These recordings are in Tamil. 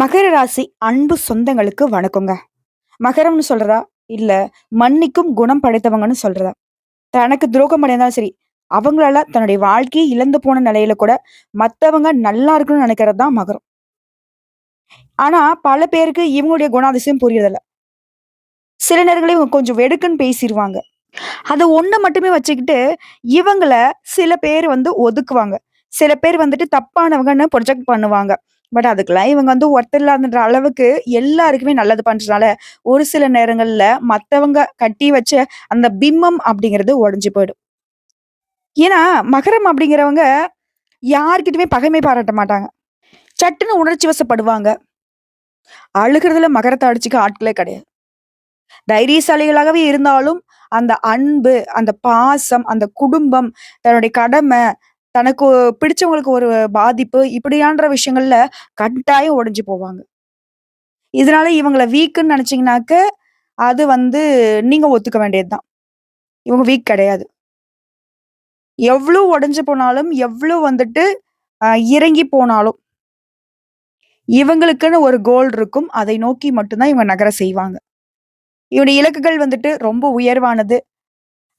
மகர ராசி அன்பு சொந்தங்களுக்கு வணக்கங்க. மகரம்னு சொல்றதா? இல்ல மன்னிக்கும் குணம் படைத்தவங்கன்னு சொல்றதா? தனக்கு துரோகம் அடைந்தாலும் சரி, அவங்களால தன்னுடைய வாழ்க்கையே இழந்து போன நிலையில கூட மத்தவங்க நல்லா இருக்கணும்னு நினைக்கிறது தான் மகரம். ஆனா பல பேருக்கு இவங்களுடைய குணாதிசயம் புரியறதில்ல. சில நேரங்கள்ல இவங்க கொஞ்சம் வெடுக்குன்னு பேசிடுவாங்க அதை ஒண்ணு மட்டுமே வச்சுக்கிட்டு இவங்கள சில பேர் வந்து ஒதுக்குவாங்க. சில பேர் வந்துட்டு தப்பானவங்கன்னு ப்ரொஜெக்ட் பண்ணுவாங்க. பட் அதுக்கெல்லாம் இவங்க வந்து ஒருத்தர் இல்லாதன்ற அளவுக்கு எல்லாருக்குமே நல்லது பண்றதுனால, ஒரு சில நேரங்கள்ல மத்தவங்க கட்டி வச்ச அந்த பிம்பம் அப்படிங்கிறது உடஞ்சு போயிடும். ஏன்னா, மகரம் அப்படிங்கிறவங்க யார்கிட்டயுமே பகைமை பாராட்ட மாட்டாங்க. சட்டுன்னு உணர்ச்சி வசப்படுவாங்க. அழுகுறதுல மகரத்தை அடிச்சுக்க ஆட்களே கிடையாது. தைரியசாலிகளாகவே இருந்தாலும், அந்த அன்பு, அந்த பாசம், அந்த குடும்பம், தன்னுடைய கடமை, தனக்கு பிடிச்சவங்களுக்கு ஒரு பாதிப்பு, இப்படியான்ற விஷயங்கள்ல கட்டாயம் உடஞ்சு போவாங்க. இதனால இவங்களை வீக்குன்னு நினைச்சீங்கனாக்க, அது வந்து நீங்க ஒத்துக்க வேண்டியதுதான் இவங்க வீக் கிடையாது. எவ்வளோ உடஞ்சு போனாலும், எவ்வளோ வந்துட்டு இறங்கி போனாலும் இவங்களுக்குன்னு ஒரு கோல் இருக்கும். அதை நோக்கி மட்டும்தான் இவங்க நகர செய்வாங்க. இவனுடைய இலக்குகள் வந்துட்டு ரொம்ப உயர்வானது.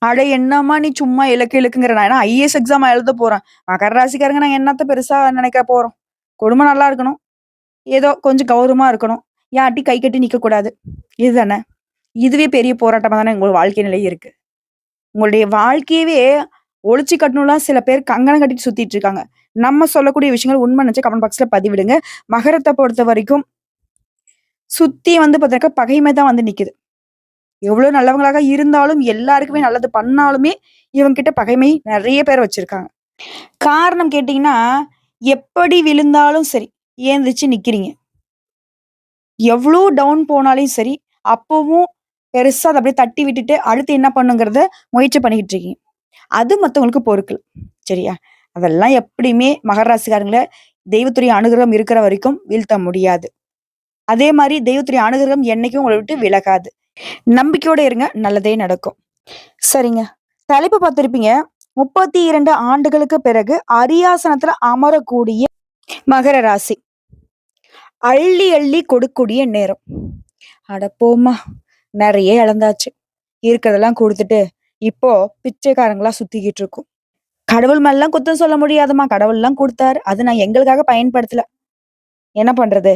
அட என்னம்மா நீ சும்மா இலக்கு இலக்குங்கிற நான் ஏன்னா ஐஏஎஸ் எக்ஸாம் எழுத போறேன். மகர ராசிக்காரங்க நாங்க என்னத்த பெருசா நினைக்க போறோம். குடும்பம் நல்லா இருக்கணும். ஏதோ கொஞ்சம் கௌரவமா இருக்கணும். யார்ட்டயும் கை கட்டி நிக்கக்கூடாது. இதுதானே. இதுவே பெரிய போராட்டமா தானே உங்க வாழ்க்கை நிலை இருக்கு. உங்களுடைய வாழ்க்கையவே ஒழிச்சு கட்டணும்லாம் சில பேர் கங்கணம் கட்டிட்டு சுத்திட்டு இருக்காங்க. நம்ம சொல்லக்கூடிய விஷயங்கள் உண்மை நினைச்சா கமெண்ட் பாக்ஸ்ல பதிவிடுங்க. மகரத்தை பொறுத்த வரைக்கும் சுத்தி வந்து பாத்தீங்கன்னாக்கா பகைமை தான் வந்து நிக்குது. எவ்வளோ நல்லவங்களாக இருந்தாலும், எல்லாருக்குமே நல்லது பண்ணாலுமே, இவங்க கிட்ட பகைமை நிறைய பேர் வச்சிருக்காங்க. காரணம் கேட்டீங்கன்னா, எப்படி விழுந்தாலும் சரி, ஏந்திரிச்சு நிக்கிறீங்க. எவ்வளோ டவுன் போனாலும் சரி, அப்பவும் பெருசாக அதை அப்படியே தட்டி விட்டுட்டு, அடுத்து என்ன பண்ணுங்கிறத முயற்சி பண்ணிக்கிட்டு இருக்கீங்க. அது மற்றவங்களுக்கு பொருட்கள் சரியா? அதெல்லாம் எப்படியுமே மகராசிக்காரங்களை தெய்வத்துறை அனுகிரகம் இருக்கிற வரைக்கும் வீழ்த்த முடியாது. அதே மாதிரி தெய்வத்துறை அனுகிரகம் என்னைக்கும் உங்களை விட்டு விலகாது. நம்பிக்கையோட இருங்க. நல்லதே நடக்கும். சரிங்க. தலைப்பு பார்த்திருப்பீங்க. 32 ஆண்டுகளுக்கு பிறகு அரியாசனத்துல அமரக்கூடிய மகர ராசி. அள்ளி அள்ளி கொடுக்கூடிய நேரம். அட போம்மா! நிறைய இழந்தாச்சு. இருக்கிறதெல்லாம் குடுத்துட்டு, இப்போ பிச்சைக்காரங்களா சுத்திக்கிட்டு இருக்கும் கடவுள் மேலாம் குத்தம் சொல்ல முடியாதும்மா. கடவுள்லாம் கொடுத்தாரு அது நான் எங்களுக்காக பயன்படுத்தல. என்ன பண்றது?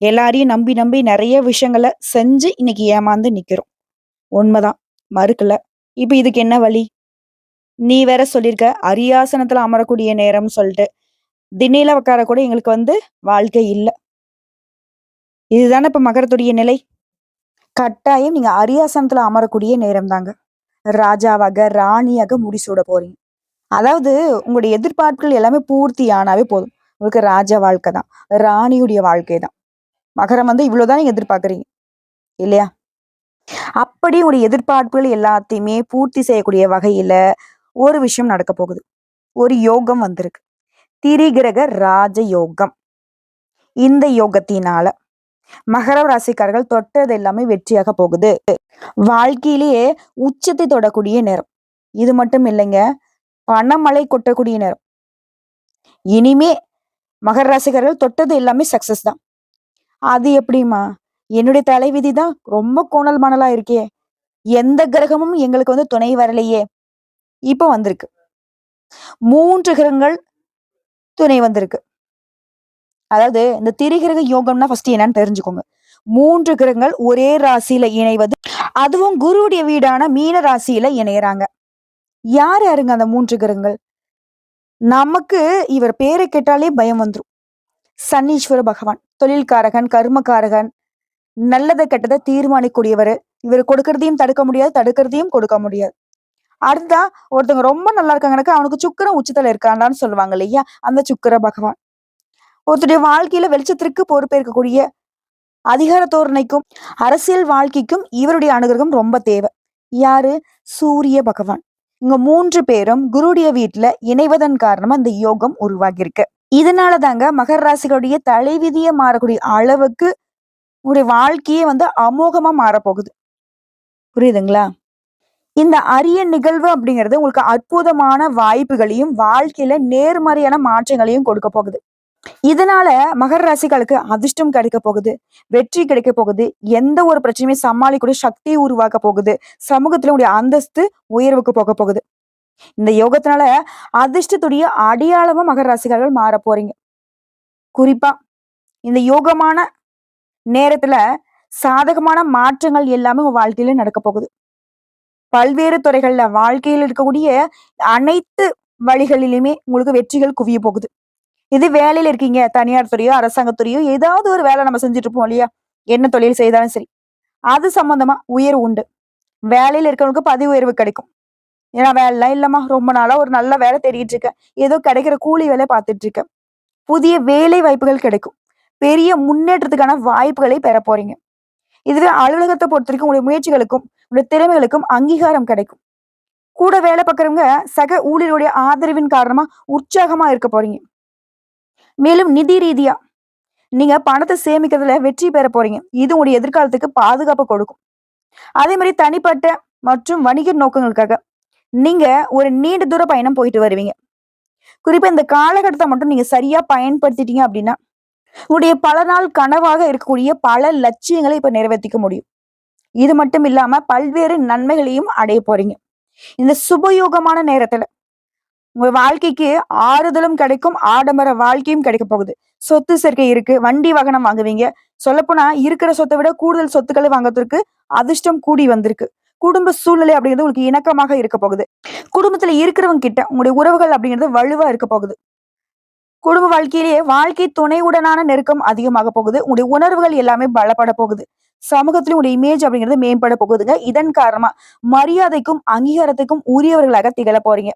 எல்லாரையும் நம்பி நம்பி நிறைய விஷயங்களை செஞ்சு இன்னைக்கு ஏமாந்து நிக்கிறோம். உண்மைதான் மறுக்கல. இப்ப இதுக்கு என்ன வழி? நீ வேற சொல்லியிருக்க, அரியாசனத்துல அமரக்கூடிய நேரம்னு சொல்லிட்டு திண்ணையில உட்கார கூட எங்களுக்கு வந்து வாழ்க்கை இல்லை இதுதானே இப்ப மகரத்துடைய நிலை. கட்டாயம் நீங்க அரியாசனத்துல அமரக்கூடிய நேரம் தாங்க. ராஜாவாக, ராணியாக முடிசூட போறீங்க. அதாவது உங்களுடைய எதிர்பார்ப்புகள் எல்லாமே பூர்த்தி ஆனாவே போதும். உங்களுக்கு ராஜா வாழ்க்கை தான். ராணியுடைய வாழ்க்கை தான். மகரம் வந்து இவ்வளவுதான் நீங்க எதிர்பார்க்குறீங்க இல்லையா? அப்படி உங்களுடைய எதிர்பார்ப்புகள் எல்லாத்தையுமே பூர்த்தி செய்யக்கூடிய வகையில ஒரு விஷயம் நடக்க போகுது. ஒரு யோகம் வந்திருக்கு. திரிகிரக ராஜ யோகம். இந்த யோகத்தினால மகர ராசிக்காரர்கள் தொட்டது எல்லாமே வெற்றியாக போகுது. வாழ்க்கையிலேயே உச்சத்தை தொடக்கூடிய நேரம். இது மட்டும் இல்லைங்க. பணமழை கொட்டக்கூடிய நேரம். இனிமே மகர ராசிக்காரர்கள் தொட்டது எல்லாமே சக்சஸ் தான். அது எப்படிம்மா? என்னுடைய தலைவிதி தான் ரொம்ப கோணல் மணலா இருக்கே. எந்த கிரகமும் எங்களுக்கு வந்து துணை வரலையே. இப்ப வந்திருக்கு. மூன்று கிரகங்கள் துணை வந்திருக்கு. அதாவது இந்த திரிகிரக யோகம்னா ஃபர்ஸ்ட் என்னன்னு தெரிஞ்சுக்கோங்க. மூன்று கிரகங்கள் ஒரே ராசியில இணைவது, அதுவும் குருவுடைய வீடான மீன ராசியில இணையறாங்க. யார் யாருங்க அந்த மூன்று கிரகங்கள்? நமக்கு இவர் பேரை கேட்டாலே பயம் வந்துரும். சன்னீஸ்வர பகவான். தொழில்காரகன், கர்மகாரகன், நல்லதை கெட்டதை தீர்மானிக்கக்கூடியவர் இவர் கொடுக்கறதையும் தடுக்க முடியாது, தடுக்கிறதையும் கொடுக்க முடியாது. அடுத்ததா ஒருத்தவங்க ரொம்ப நல்லா இருக்காங்கனாக்கா, அவனுக்கு சுக்கிரன் உச்சத்துல இருக்காண்டான்னு சொல்லுவாங்க இல்லையா? அந்த சுக்கர பகவான். ஒருத்தருடைய வாழ்க்கையில வெளிச்சத்திற்கு பொறுப்பேற்கக்கூடிய அதிகார தோரணைக்கும், அரசியல் வாழ்க்கைக்கும் இவருடைய அனுகிரகம் ரொம்ப தேவை. யாரு? சூரிய பகவான். இங்க மூன்று பேரும் குருடைய வீட்டுல இணைவதன் காரணமா இந்த யோகம் உருவாகியிருக்கு. இதனால தாங்க மகர ராசிகளுடைய தலைவிதியை மாறக்கூடிய அளவுக்கு உங்களுடைய வாழ்க்கையே வந்து அமோகமா மாறப்போகுது. புரியுதுங்களா? இந்த அரிய நிகழ்வு அப்படிங்கிறது உங்களுக்கு அற்புதமான வாய்ப்புகளையும், வாழ்க்கையில நேர்மறையான மாற்றங்களையும் கொடுக்க போகுது. இதனால மகர ராசிகளுக்கு அதிர்ஷ்டம் கிடைக்க போகுது. வெற்றி கிடைக்க போகுது. எந்த ஒரு பிரச்சனையுமே சமாளிக்கக்கூடிய சக்தி உருவாக்க போகுது. சமூகத்துல உடைய அந்தஸ்து உயர்வுக்கு போக போகுது. இந்த யோகத்தினால அதிர்ஷ்டத்துடைய அடையாளமா மகர ராசிக்காரர்கள் மாறப் போறீங்க. குறிப்பா இந்த யோகமான நேரத்துல சாதகமான மாற்றங்கள் எல்லாமே உங்க வாழ்க்கையில நடக்கப் போகுது. பல்வேறு துறைகள்ல வாழ்க்கையில இருக்கக்கூடிய அனைத்து வழிகளிலுமே உங்களுக்கு வெற்றிகள் குவியப் போகுது. இது வேலையில இருக்கீங்க, தனியார் துறையோ, அரசாங்கத்துறையோ ஏதாவது ஒரு வேலை நம்ம செஞ்சுட்டு இருப்போம் இல்லையா? என்ன தொழில் செய்தாலும் சரி. அது சம்பந்தமா உயர்வு உண்டு. வேலையில இருக்கிறவங்களுக்கு பதவி உயர்வு கிடைக்கும். ஏன்னா வேலைலாம் இல்லம்மா, ரொம்ப நாளா ஒரு நல்ல வேலை தேடிட்டு இருக்கேன். ஏதோ கிடைக்கிற கூலி வேலை பார்த்துட்டு இருக்கேன். புதிய வேலை வாய்ப்புகள் கிடைக்கும். பெரிய முன்னேற்றத்துக்கான வாய்ப்புகளை பெற போறீங்க. இதுவே அலுவலகத்த பொறுத்தவரைக்கும் உங்களுடைய முயற்சிகளுக்கும், உங்களுடைய திறமைகளுக்கும் அங்கீகாரம் கிடைக்கும். கூட வேலை பார்க்குறவங்க சக ஊழியருடைய ஆதரவின் காரணமா உற்சாகமா இருக்க போறீங்க. மேலும் நிதி ரீதியா நீங்க பணத்தை சேமிக்கிறதுல வெற்றி பெற போறீங்க. இது உங்களுடைய எதிர்காலத்துக்கு பாதுகாப்பு கொடுக்கும். அதே மாதிரி தனிப்பட்ட மற்றும் வணிக நோக்கங்களுக்காக நீங்க ஒரு நீண்ட தூர பயணம் போயிட்டு வருவீங்க. குறிப்பா இந்த காலகட்டத்தை மட்டும் நீங்க சரியா பயன்படுத்திட்டீங்க அப்படின்னா, உங்களுடைய பல நாள் கனவாக இருக்கக்கூடிய பல லட்சியங்களை இப்ப நிறைவேற்றிக்க முடியும். இது மட்டும் இல்லாம பல்வேறு நன்மைகளையும் அடையப் போறீங்க. இந்த சுபயோகமான நேரத்துல உங்க வாழ்க்கைக்கு ஆறுதலும் கிடைக்கும். ஆடம்பர வாழ்க்கையும் கிடைக்க போகுது. சொத்து சேர்க்கை இருக்கு. வண்டி வாகனம் வாங்குவீங்க. சொல்லப்போனா இருக்கிற சொத்தை விட கூடுதல் சொத்துக்களை வாங்குறதற்கு அதிர்ஷ்டம் கூடி வந்திருக்கு. குடும்ப சூழ்நிலை அப்படிங்கிறது உங்களுக்கு இணக்கமாக இருக்கப் போகுது. குடும்பத்துல இருக்கிறவங்க கிட்ட உங்களுடைய உறவுகள் அப்படிங்கிறது வலுவா இருக்க போகுது. குடும்ப வாழ்க்கையிலேயே வாழ்க்கை துணையுடனான நெருக்கம் அதிகமாகப் போகுது. உங்களுடைய உணர்வுகள் எல்லாமே பலப்பட போகுது. சமூகத்திலும் உங்களுடைய இமேஜ் அப்படிங்கிறது மேம்பட போகுதுங்க. இதன் காரணமா மரியாதைக்கும், அங்கீகாரத்துக்கும் உரியவர்களாக திகழ போறீங்க.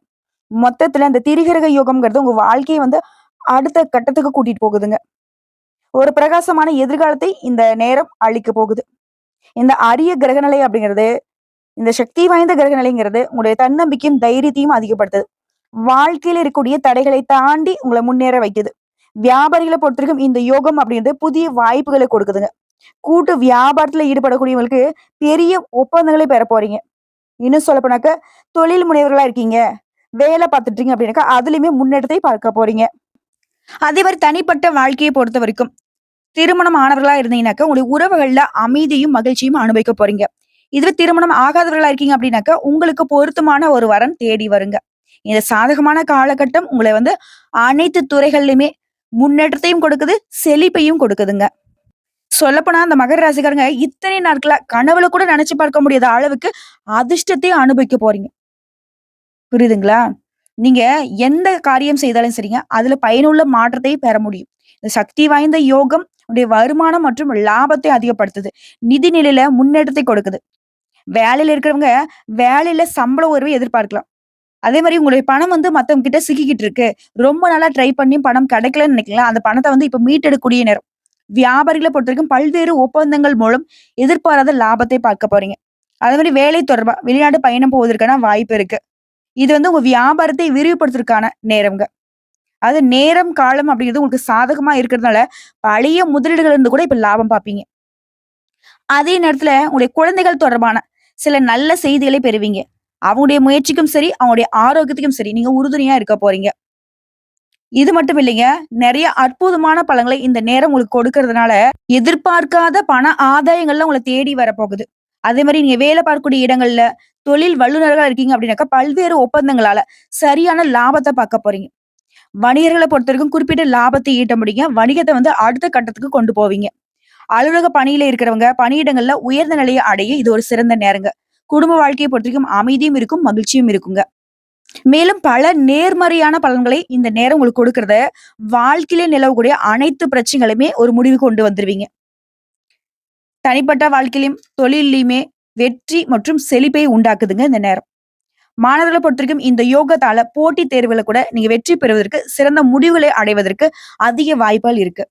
மொத்தத்துல இந்த திரிகரக யோகம்ங்கிறது உங்க வாழ்க்கையை வந்து அடுத்த கட்டத்துக்கு கூட்டிட்டு போகுதுங்க. ஒரு பிரகாசமான எதிர்காலத்தை இந்த நேரம் அளிக்கப் போகுது. இந்த அரிய கிரகநிலை அப்படிங்கிறது, இந்த சக்தி வாய்ந்த கிரக நிலைங்கிறது உங்களுடைய தன்னம்பிக்கையும், தைரியத்தையும் அதிகப்படுத்துது. வாழ்க்கையில இருக்கக்கூடிய தடைகளை தாண்டி உங்களை முன்னேற வைக்குது. வியாபாரிகளை பொறுத்தவரைக்கும் இந்த யோகம் அப்படிங்கிறது புதிய வாய்ப்புகளை கொடுக்குதுங்க. கூட்டு வியாபாரத்துல ஈடுபடக்கூடியவங்களுக்கு பெரிய ஒப்பந்தங்களை பெற போறீங்க. இன்னும் சொல்ல போனாக்க தொழில் முனைவர்களா இருக்கீங்க, வேலை பார்த்துட்டு அப்படின்னாக்கா, அதுலயுமே முன்னேற்றத்தை பார்க்க போறீங்க. அதே மாதிரி தனிப்பட்ட வாழ்க்கையை பொறுத்த வரைக்கும் திருமணம் ஆனவர்களா இருந்தீங்கன்னாக்கா, உங்களுடைய உறவுகள்ல அமைதியும், மகிழ்ச்சியும் அனுபவிக்க போறீங்க. இதுவே திருமணம் ஆகாதவர்களா இருக்கீங்க அப்படின்னாக்கா, உங்களுக்கு பொருத்தமான ஒரு வரன் தேடி வருங்க. இந்த சாதகமான காலகட்டம் உங்களை வந்து அனைத்து துறைகள்லையுமே முன்னேற்றத்தையும் கொடுக்குது, செழிப்பையும் கொடுக்குதுங்க. சொல்லப்போனா அந்த மகர ராசிக்காரங்க இத்தனை நாட்களா கனவுல கூட நினைச்சு பார்க்க முடியாத அளவுக்கு அதிர்ஷ்டத்தையும் அனுபவிக்க போறீங்க. புரியுதுங்களா? நீங்க எந்த காரியம் செய்தாலும் சரிங்க, அதுல பயனுள்ள மாற்றத்தை பெற முடியும். இந்த சக்தி வாய்ந்த யோகம் உடைய வருமானம் மற்றும் லாபத்தை அதிகப்படுத்துது. நிதி நிலையில முன்னேற்றத்தை கொடுக்குது. வேலையில இருக்கிறவங்க வேலையில சம்பள உயர்வை எதிர்பார்க்கலாம். அதே மாதிரி உங்களுடைய பணம் வந்து மத்தவங்க கிட்ட சிக்கிக்கிட்டு இருக்கு. ரொம்ப நாளா ட்ரை பண்ணியும் பணம் கிடைக்கலன்னு நினைக்கலாம் அந்த பணத்தை வந்து இப்ப மீட்டெடுக்கக்கூடிய நேரம். வியாபாரிகளை பொறுத்த வரைக்கும் பல்வேறு ஒப்பந்தங்கள் மூலம் எதிர்பாராத லாபத்தை பார்க்க போறீங்க. அதே மாதிரி வேலை தொடர்பா வெளிநாடு பயணம் போவதற்கான வாய்ப்பு இருக்கு. இது வந்து உங்க வியாபாரத்தை விரிவுபடுத்துறதுக்கான நேரம்ங்க. அது நேரம், காலம் அப்படிங்கிறது உங்களுக்கு சாதகமா இருக்கிறதுனால, பழைய முதலீடுகள் இருந்து கூட இப்ப லாபம் பார்ப்பீங்க. அதே நேரத்துல உங்களுடைய குழந்தைகள் தொடர்பான சில நல்ல செய்திகளை பெறுவீங்க. அவங்களுடைய முயற்சிக்கும் சரி, அவங்களுடைய ஆரோக்கியத்துக்கும் சரி, நீங்க உறுதுணையா இருக்க போறீங்க. இது மட்டும் இல்லைங்க. நிறைய அற்புதமான பழங்களை இந்த நேரம் உங்களுக்கு கொடுக்கறதுனால எதிர்பார்க்காத பண ஆதாயங்கள்லாம் உங்களை தேடி வரப்போகுது. அதே மாதிரி நீங்க வேலை பார்க்கக்கூடிய இடங்கள்ல, தொழில் வல்லுநர்களா இருக்கீங்க அப்படின்னாக்கா, பல்வேறு ஒப்பந்தங்களால சரியான லாபத்தை பார்க்க போறீங்க. வணிகர்கள பொறுத்தவரைக்கும் குறிப்பிட்ட லாபத்தை ஈட்ட முடியுங்க. வணிகத்தை வந்து அடுத்த கட்டத்துக்கு கொண்டு போவீங்க. அலுவலக பணியில இருக்கிறவங்க, பணியிடங்கள்ல உயர்ந்த நிலையை அடைய இது ஒரு சிறந்த நேரங்க. குடும்ப வாழ்க்கையை பொறுத்தவரைக்கும் அமைதியும் இருக்கும், மகிழ்ச்சியும் இருக்குங்க. மேலும் பல நேர்மறையான பலன்களை இந்த நேரம் உங்களுக்கு கொடுக்கறத வாழ்க்கையிலே நிலவக்கூடிய அனைத்து பிரச்சனைகளுமே ஒரு முடிவுக்கு கொண்டு வந்துருவீங்க. தனிப்பட்ட வாழ்க்கையிலும், தொழிலையுமே வெற்றி மற்றும் செழிப்பை உண்டாக்குதுங்க இந்த நேரம். மாணவர்களை பொறுத்தவரைக்கும் இந்த யோகத்தால போட்டித் தேர்வுகளை கூட நீங்க வெற்றி பெறுவதற்கு, சிறந்த முடிவுகளை அடைவதற்கு அதிக வாய்ப்புகள் இருக்கு.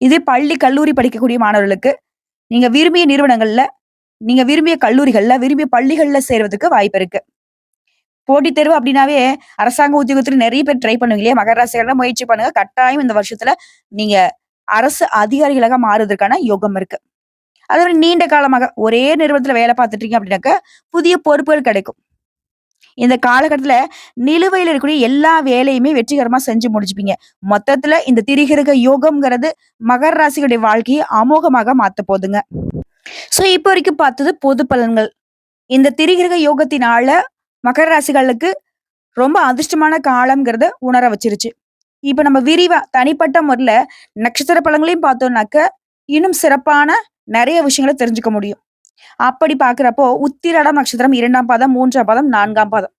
இதே பள்ளி, கல்லூரி படிக்கக்கூடிய மாணவர்களுக்கு, நீங்க விரும்பிய நிறுவனங்கள்ல, நீங்க விரும்பிய கல்லூரிகள்ல, விரும்பிய பள்ளிகள்ல சேர்வதுக்கு வாய்ப்பு இருக்கு. போட்டித் தேர்வு அப்படின்னாவே, அரசாங்க உத்தியோகத்தில் நிறைய பேர் ட்ரை பண்ணுவீங்க இல்லையா? முயற்சி பண்ணுங்க. கட்டாயம் இந்த வருஷத்துல நீங்க அரசு அதிகாரிகளாக மாறுவதற்கான யோகம் இருக்கு. அதே ஒரு நீண்ட காலமாக ஒரே நிறுவனத்துல வேலை பார்த்துட்டீங்க அப்படின்னாக்க அப்படின்னாக்கா, புதிய பொறுப்புகள் கிடைக்கும். இந்த காலகட்டத்தில் நிலுவையில் இருக்கக்கூடிய எல்லா வேலையுமே வெற்றிகரமாக செஞ்சு முடிச்சுப்பீங்க. மொத்தத்தில் இந்த திரிகிரக யோகம்ங்கிறது மகர ராசிகளுடைய வாழ்க்கையை அமோகமாக மாற்ற போதுங்க. ஸோ இப்போ வரைக்கும் பார்த்தது பொது பலன்கள். இந்த திரிகிரக யோகத்தினால மகர ராசிகளுக்கு ரொம்ப அதிர்ஷ்டமான காலம்ங்கிறத உணர வச்சிருச்சு. இப்போ நம்ம விரிவா தனிப்பட்ட முறையில் நட்சத்திர பலன்களையும் பார்த்தோம்னாக்க, இன்னும் சிறப்பான நிறைய விஷயங்கள தெரிஞ்சுக்க முடியும். அப்படி பாக்குறப்போ உத்திராடம் நட்சத்திரம் இரண்டாம் பாதம், மூன்றாம் பாதம், நான்காம் பாதம்.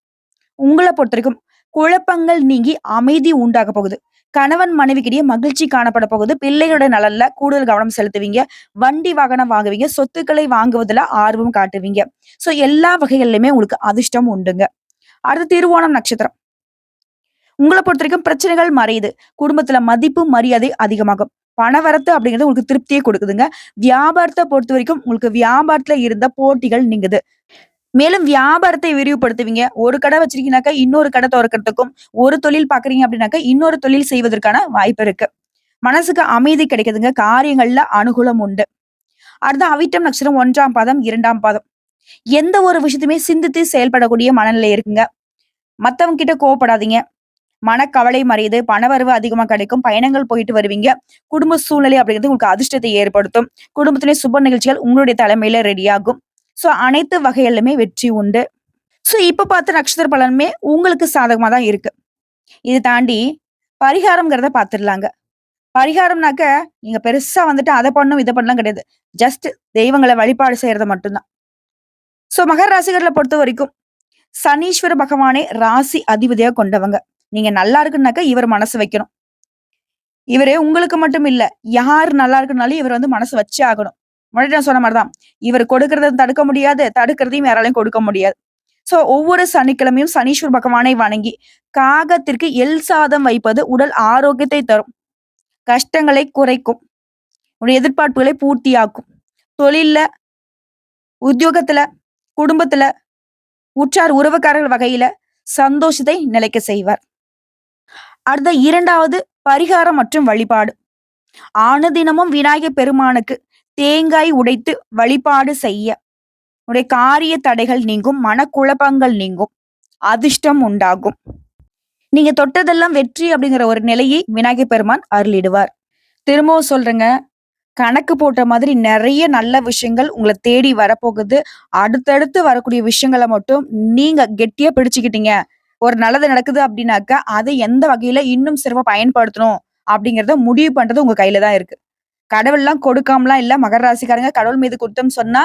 உங்கள பொறுத்தவரைக்கும் குழப்பங்கள் நீங்கி அமைதி உண்டாகப் போகுது. கணவன் மனைவிக்கிடையே மகிழ்ச்சி காணப்பட போகுது. பிள்ளைகளோட நலன்ல கூடுதல் கவனம் செலுத்துவீங்க. வண்டி வாகனம் வாங்குவீங்க. சொத்துக்களை வாங்குவதுல ஆர்வம் காட்டுவீங்க. சோ எல்லா வகைகள்லயுமே உங்களுக்கு அதிர்ஷ்டம் உண்டுங்க. அடுத்து திருவோணம் நட்சத்திரம். உங்கள பொறுத்தவரைக்கும் பிரச்சனைகள் மறையுது. குடும்பத்துல மதிப்பு, மரியாதை அதிகமாகும். பணவரத்து அப்படிங்கிறது உங்களுக்கு திருப்தியே கொடுக்குதுங்க வியாபாரத்தை பொறுத்த வரைக்கும் உங்களுக்கு வியாபாரத்துல இருந்த போட்டிகள் நீங்குது. மேலும் வியாபாரத்தை விரிவுபடுத்துவீங்க. ஒரு கடை வச்சிருக்கீங்கனாக்கா, இன்னொரு கடை திறக்கிறதுக்கும் ஒரு தொழில் பாக்குறீங்க அப்படின்னாக்கா, இன்னொரு தொழில் செய்வதற்கான வாய்ப்பு இருக்கு. மனசுக்கு அமைதி கிடைக்குதுங்க. காரியங்கள்ல அனுகூலம் உண்டு. அடுத்த அவிட்டம் நட்சத்திரம் ஒன்றாம் பாதம், இரண்டாம் பாதம். எந்த ஒரு விஷயத்தையுமே சிந்தித்து செயல்படக்கூடிய மனநிலை இருக்குங்க. மத்தவங்க கிட்ட கோவப்படாதீங்க. மனக்கவலை மறையுது. பணவரவு அதிகமா கிடைக்கும். பயணங்கள் போயிட்டு வருவீங்க. குடும்ப சூழ்நிலை அப்படிங்கிறது உங்களுக்கு அதிர்ஷ்டத்தை ஏற்படுத்தும். குடும்பத்திலே சுப நிகழ்ச்சிகள் உங்களுடைய தலைமையில ரெடியாகும். ஸோ அனைத்து வகைகளிலுமே வெற்றி உண்டு. ஸோ இப்ப பார்த்த நட்சத்திர பலனுமே உங்களுக்கு சாதகமாக தான் இருக்கு. இது தாண்டி பரிகாரம்ங்கிறத பார்த்துடலாங்க. பரிகாரம்னாக்க, நீங்க பெருசா வந்துட்டு அதை பண்ணும் இதை பண்ணலாம் கிடையாது. ஜஸ்ட் தெய்வங்களை வழிபாடு செய்யறது மட்டும்தான் சோ ஸோ மகர பொறுத்த வரைக்கும் சனீஸ்வர பகவானே ராசி அதிபதியா கொண்டவங்க. நீங்க நல்லா இருக்குன்னாக்க இவர் மனசு வைக்கணும். இவரு உங்களுக்கு மட்டும் இல்ல. யார் நல்லா இருக்குனாலும் இவர் வந்து மனசு வச்சே ஆகணும். முன்னாடி நான் சொன்ன மாதிரிதான் இவர் கொடுக்கறத தடுக்க முடியாது. தடுக்கிறதையும் யாராலையும் கொடுக்க முடியாது. சோ ஒவ்வொரு சனிக்கிழமையும் சனீஸ்வர் பகவானை வணங்கி, காகத்திற்கு எல் சாதம் வைப்பது உடல் ஆரோக்கியத்தை தரும். கஷ்டங்களை குறைக்கும். உடைய எதிர்பார்ப்புகளை பூர்த்தியாக்கும். தொழில்ல, உத்தியோகத்துல, குடும்பத்துல, உற்றார் உறவுக்காரர்கள் வகையில சந்தோஷத்தை நிலைக்க செய்வார். அடுத்த இரண்டாவது பரிகாரம் மற்றும் வழிபாடு. அனுதினமும் விநாயகர் பெருமானுக்கு தேங்காய் உடைத்து வழிபாடு செய்ய, உடைய காரிய தடைகள் நீங்கும். மனக்குழப்பங்கள் நீங்கும். அதிர்ஷ்டம் உண்டாகும். நீங்க தொட்டதெல்லாம் வெற்றி அப்படிங்கிற ஒரு நிலையை விநாயகர் பெருமான் அருளிடுவார். திரும்பவும் சொல்றேங்க. கணக்கு போட்ட மாதிரி நிறைய நல்ல விஷயங்கள் உங்களை தேடி வரப்போகுது. அடுத்தடுத்து வரக்கூடிய விஷயங்களை மட்டும் நீங்க கெட்டியா பிடிச்சுக்கிட்டீங்க. ஒரு நல்லது நடக்குது அப்படின்னாக்க, அதை எந்த வகையில இன்னும் சிறப்பா பயன்படுத்தணும் அப்படிங்கிறத முடிவு பண்றது உங்க கையில தான் இருக்கு. கடவுள்லாம் கொடுக்காமலாம் இல்ல. மகர ராசிக்காரங்க கடவுள் மீது குற்றம் சொன்னா,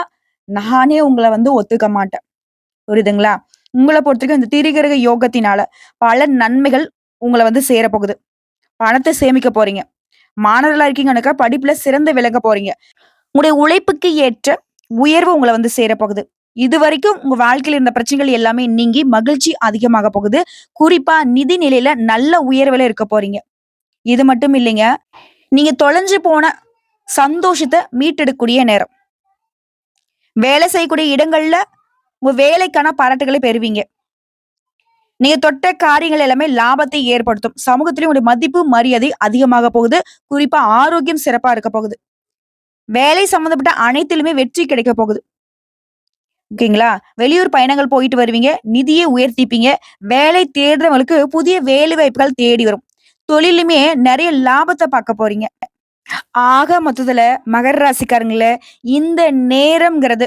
நானே உங்களை வந்து ஒத்துக்க மாட்டேன். புரியுதுங்களா? உங்களை பொறுத்தவரைக்கும் இந்த திரிகிரக யோகத்தினால பல நன்மைகள் உங்களை வந்து சேரப்போகுது. பணத்தை சேமிக்க போறீங்க. மாணவர்களா இருக்கீங்கனாக்கா படிப்புல சிறந்து விளங்க போறீங்க. உங்களுடைய உழைப்புக்கு ஏற்ற உயர்வு உங்களை வந்து சேரப்போகுது. இதுவரைக்கும் உங்க வாழ்க்கையில் இருந்த பிரச்சனைகள் எல்லாமே நீங்கி மகிழ்ச்சி அதிகமாக போகுது. குறிப்பா நிதி நிலையில நல்ல உயர்வில் இருக்க போறீங்க. இது மட்டும் இல்லைங்க. நீங்க தொலைஞ்சு போன சந்தோஷத்தை மீட்டெடுக்கக்கூடிய நேரம். வேலை செய்யக்கூடிய இடங்கள்ல உங்க வேலைக்கான பாராட்டுகளை பெறுவீங்க. நீங்க தொட்ட காரியங்கள் எல்லாமே லாபத்தை ஏற்படுத்தும். சமூகத்திலே உங்களுடைய மதிப்பு, மரியாதை அதிகமாக போகுது. குறிப்பா ஆரோக்கியம் சிறப்பா இருக்க போகுது. வேலை சம்பந்தப்பட்ட அனைத்திலுமே வெற்றி கிடைக்க போகுது. ஓகேங்களா? வெளியூர் பயணங்கள் போயிட்டு வருவீங்க. நிதியை உயர்த்திப்பீங்க. வேலை தேடுறவங்களுக்கு புதிய வேலை வாய்ப்புகள் தேடி வரும். தொழிலுமே நிறைய லாபத்தை பார்க்க போறீங்க. ஆக மொத்தத்துல மகர ராசிக்காரங்கள இந்த நேரம்ங்கிறது,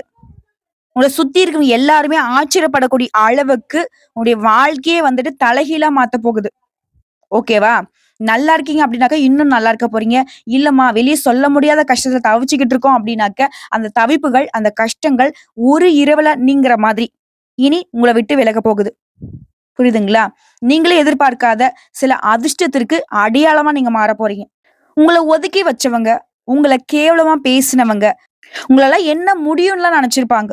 உங்களை சுத்தி இருக்கிறவங்க எல்லாருமே ஆச்சரியப்படக்கூடிய அளவுக்கு உங்களுடைய வாழ்க்கையே வந்துட்டு தலைகீழா மாத்த போகுது. ஓகேவா? நல்லா இருக்கீங்க அப்படின்னாக்க, இன்னும் நல்லா இருக்க போறீங்க. இல்லம்மா வெளியே சொல்ல முடியாத கஷ்டத்துல தவிச்சுக்கிட்டு இருக்கோம் அப்படின்னாக்க, அந்த தவிப்புகள், அந்த கஷ்டங்கள் ஒரு இரவுல நீங்குற மாதிரி, இனி உங்களை விட்டு விலக போகுது. புரியுதுங்களா? நீங்களே எதிர்பார்க்காத சில அதிர்ஷ்டத்திற்கு அடையாளமா நீங்க மாறப் போறீங்க. உங்களை ஒதுக்கி வச்சவங்க, உங்களை கேவலமா பேசினவங்க, உங்களால என்ன முடியும்லாம் நினைச்சிருப்பாங்க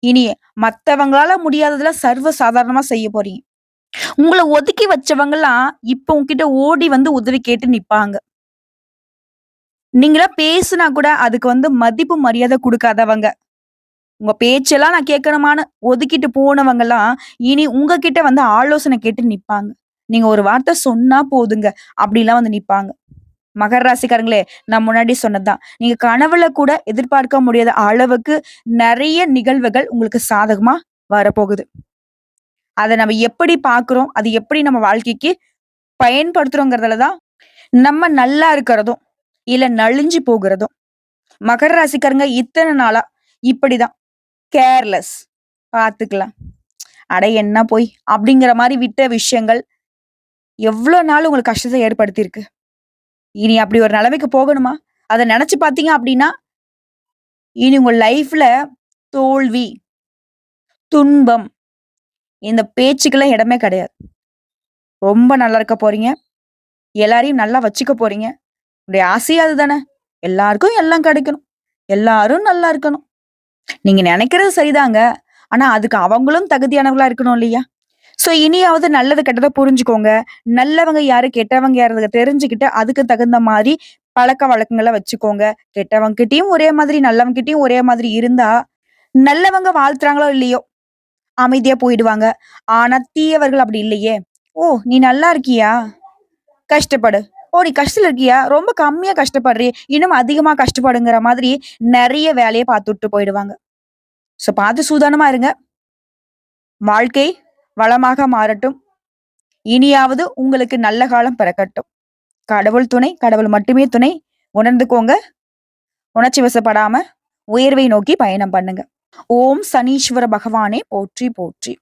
இனி மத்தவங்களால முடியாததுல சர்வ சாதாரணமா செய்ய போறீங்க. உங்களை ஒதுக்கி வச்சவங்கலாம் இப்ப உங்ககிட்ட ஓடி வந்து உதவி கேட்டு நிப்பாங்க. நீங்களா பேசுனா கூட அதுக்கு வந்து மதிப்பு, மரியாதை கொடுக்காதவங்க உங்க பேச்செல்லாம் நான் கேட்கணுமான்னு ஒதுக்கிட்டு போனவங்கலாம், இனி உங்ககிட்ட வந்து ஆலோசனை கேட்டு நிப்பாங்க. நீங்க ஒரு வார்த்தை சொன்னா போதுங்க, அப்படிலாம் வந்து நிப்பாங்க. மகர ராசிக்காரங்களே, நான் முன்னாடி சொன்னதுதான் நீங்க கனவுல கூட எதிர்பார்க்க முடியாத அளவுக்கு நிறைய நிகழ்வுகள் உங்களுக்கு சாதகமா வரப்போகுது. அதை நம்ம எப்படி பார்க்குறோம், அது எப்படி நம்ம வாழ்க்கைக்கு பயன்படுத்துறோங்கிறதுல தான் நம்ம நல்லா இருக்கிறதும், இல்ல நலிஞ்சு போகிறதும் மகர ராசிக்காரங்க இத்தனை நாளா இப்படிதான். கேர்லெஸ் பார்த்துக்கலாம். அட என்ன போய் அப்படிங்கிற மாதிரி விட்ட விஷயங்கள், எவ்வளோ நாள் உங்களுக்கு கஷ்டத்தை ஏற்படுத்தியிருக்கு. இனி அப்படி ஒரு நிலைமைக்கு போகணுமா? அதை நினச்சி பார்த்தீங்க அப்படின்னா, இனி உங்க லைஃப்ல தோல்வி, துன்பம் இந்த பேச்சுக்கெல்லாம் இடமே கிடையாது. ரொம்ப நல்லா இருக்க போறீங்க. எல்லாரையும் நல்லா வச்சுக்க போறீங்க. உங்களுடைய ஆசையே அதுதானே. எல்லாருக்கும் எல்லாம் கிடைக்கணும். எல்லாரும் நல்லா இருக்கணும். நீங்க நினைக்கிறது சரிதாங்க. ஆனா அதுக்கு அவங்களும் தகுதியானவங்களா இருக்கணும் இல்லையா? ஸோ இனியாவது நல்லது கெட்டதை புரிஞ்சுக்கோங்க. நல்லவங்க யாரு, கெட்டவங்க யாரு தெரிஞ்சுக்கிட்டு, அதுக்கு தகுந்த மாதிரி பழக்க வழக்கங்களை வச்சுக்கோங்க. கெட்டவங்ககிட்டயும் ஒரே மாதிரி, நல்லவங்ககிட்டயும் ஒரே மாதிரி இருந்தா, நல்லவங்க வாழ்த்துறாங்களோ இல்லையோ, அமைதியா போயிடுவாங்க. ஆனா தீயவர்கள் அப்படி இல்லையே. "ஓ! நீ நல்லா இருக்கியா? கஷ்டப்படு. ஓ! நீ கஷ்டத்துல இருக்கியா? ரொம்ப கம்மியா கஷ்டப்படுறி இன்னும் அதிகமா கஷ்டப்படுங்கிற" மாதிரி நிறைய வேலையை பார்த்துட்டு போயிடுவாங்க. ஸோ பார்த்து சூதானமா இருங்க. வாழ்க்கை வளமாக மாறட்டும். இனியாவது உங்களுக்கு நல்ல காலம் பிறக்கட்டும். கடவுள் துணை, கடவுள் மட்டுமே துணை. உணர்ந்துக்கோங்க. உணர்ச்சி வசப்படாம உயர்வை நோக்கி பயணம் பண்ணுங்க. ஓம் சனீஸ்வர பகவானே போற்றி போற்றி.